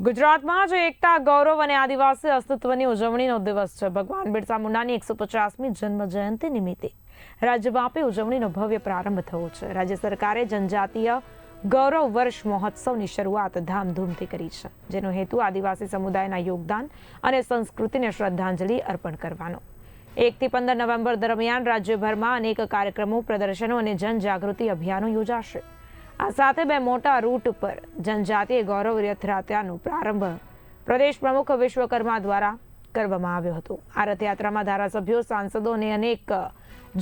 ગુજરાતમાં જે એકતા, ગૌરવ અને આદિવાસી અસ્તિત્વની ઉજવણીનો દિવસ છે. ભગવાન બિરસા મુંડાની એકસો પચાસમી જન્મ જયંતિ નિમિત્તે રાજ્યવ્યાપી ઉજવણીનો ભવ્ય પ્રારંભ થયો છે. રાજ્ય સરકારે જનજાતીય ગૌરવ વર્ષ મહોત્સવની શરૂઆત ધામધૂમથી કરી છે, જેનો હેતુ આદિવાસી સમુદાયના યોગદાન અને સંસ્કૃતિને શ્રદ્ધાંજલિ અર્પણ કરવાનો. એકથી પંદર નવેમ્બર દરમિયાન રાજ્યભરમાં અનેક કાર્યક્રમો, પ્રદર્શનો અને જનજાગૃતિ અભિયાનો યોજાશે. આ સાથે બે મોટા રૂટ પર જનજાતીય ગૌરવ રથયાત્રાનો પ્રારંભ પ્રદેશ પ્રમુખ વિશ્વકર્મા દ્વારા કરવામાં આવ્યો હતો. આ રથયાત્રામાં ધારાસભ્યો, સાંસદો અને અનેક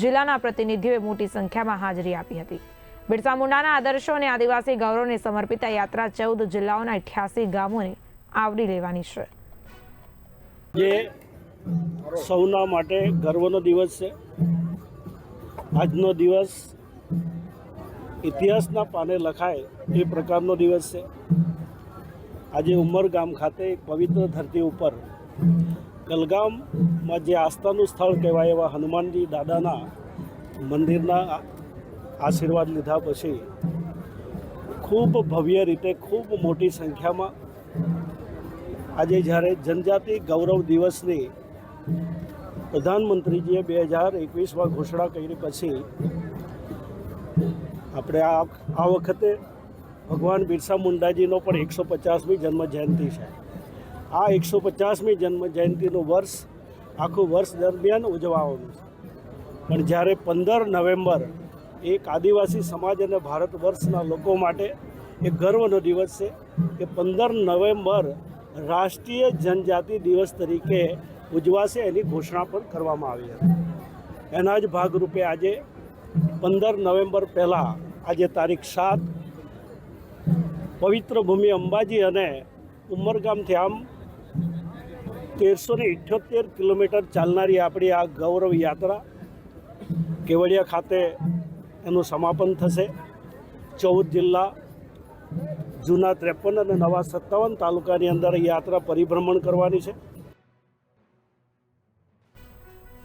જિલ્લાના પ્રતિનિધિઓએ મોટી સંખ્યામાં હાજરી આપી હતી. બિરસા મુંડાના આદર્શો અને આદિવાસી ગૌરવને સમર્પિત આ યાત્રા ચૌદ જિલ્લાઓના અઠ્યાસી ગામોને આવરી લેવાની છે. જે સૌના માટે ગર્વનો દિવસ છે. આજનો દિવસ ઇતિહાસના પાને લખાય એ પ્રકારનો દિવસ છે. આજે ઉમરગામ ખાતે એક પવિત્ર ધરતી ઉપર કલગામમાં જે આસ્થાનું સ્થળ કહેવાય એવા હનુમાનજી દાદાના મંદિરના આશીર્વાદ લીધા પછી ખૂબ ભવ્ય રીતે ખૂબ મોટી સંખ્યામાં આજે જ્યારે જનજાતિ ગૌરવ દિવસની પ્રધાનમંત્રીજીએ બે હજાર એકવીસમાં ઘોષણા કરી પછી આપણે આ આ વખતે ભગવાન બિરસા મુંડાજીનો પણ એકસો પચાસમી જન્મ જયંતિ છે. આ એકસો પચાસમી જન્મ જયંતિનું વર્ષ આખું વર્ષ દરમિયાન ઉજવવાનું છે. પણ જ્યારે પંદર નવેમ્બર એક આદિવાસી સમાજ અને ભારત વર્ષના લોકો માટે એ ગર્વનો દિવસ છે કે પંદર નવેમ્બર રાષ્ટ્રીય જનજાતિ દિવસ તરીકે ઉજવાશે એની ઘોષણા પણ કરવામાં આવી હતી. એના જ ભાગરૂપે આજે પંદર નવેમ્બર પહેલાં આજે તારીખ સાત, પવિત્ર ભૂમિ અંબાજી અને ઉમરગામથી આમ તેરસો ને ઇઠ્યોતેર કિલોમીટર ચાલનારી આપણી આ ગૌરવ યાત્રા કેવડિયા ખાતે એનું સમાપન થશે. ચૌદ જિલ્લા જૂના ત્રેપન અને નવા સત્તાવન તાલુકાની અંદર યાત્રા પરિભ્રમણ કરવાની છે.